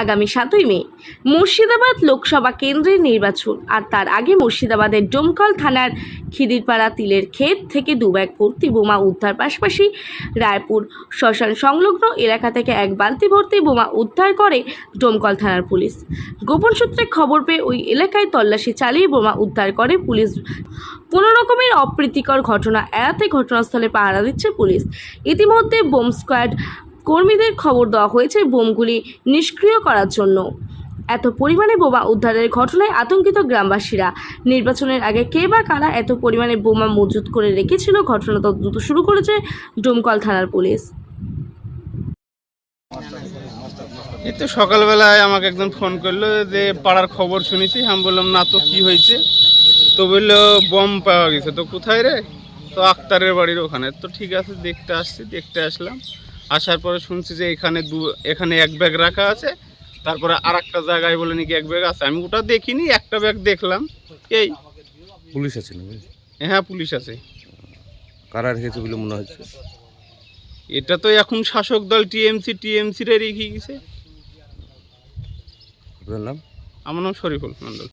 আগামী সাতই মে। মুর্শিদাবাদ লোকসভা কেন্দ্রের নির্বাচন আর তার আগে মুর্শিদাবাদের ডোমকল থানার খিদিরপাড়া তিলের ক্ষেত থেকে দু ব্যাগ ভর্তি বোমা উদ্ধার পাশাপাশি রায়পুর শ্মশান সংলগ্ন এলাকা থেকে এক বালতি ভর্তি বোমা উদ্ধার করে ডোমকল থানার পুলিশ। গোপন সূত্রে খবর পেয়ে ওই এলাকায় তল্লাশি চালিয়ে বোমা উদ্ধার করে পুলিশ। কোনো রকমের অপ্রীতিকর ঘটনা এড়াতে ঘটনাস্থলে পাহারা দিচ্ছে পুলিশ। ইতিমধ্যে বোম স্কোয়াড কর্মীদের খবর দেওয়া হয়েছে বোমগুলি নিষ্ক্রিয় করার জন্য। এত পরিমাণে বোমা উদ্ধারের ঘটনায় আতঙ্কিত গ্রামবাসীরা। নির্বাচনের আগে কে বা কারা এত পরিমাণে বোমা মজুত করে রেখেছিল ঘটনা তদন্ত শুরু করেছে ডোমকল থানার পুলিশ। এই তো সকালবেলায় আমাকে একজন ফোন করল যে পাড়ার খবর শুনেছি। আমি বললাম, না তো কি হয়েছে? তো বলল, বম পাওয়া গেছে। তো কোথায় রে? তো আক্তারের বাড়ির ওখানে। তো ঠিক আছে, দেখতে আসছি। দেখতে আসলাম। আসার পরে শুনছি যে এখানে দু এখানে এক ব্যাগ রাখা আছে তারপরে আর একটা জায়গায় বলে নাকি এক ব্যাগ আছে। আমি ওটা দেখিনি একটা ব্যাগ দেখলাম। এই। পুলিশ আছে নাকি? হ্যাঁ পুলিশ আছে। কারা রেখেছে বলে মনে হচ্ছে? এটা তো এখন শাসক দল টিএমসি টিএমসি রে রেখে গেছে। আপনার নাম? আমার নাম শরীফুল মন্ডল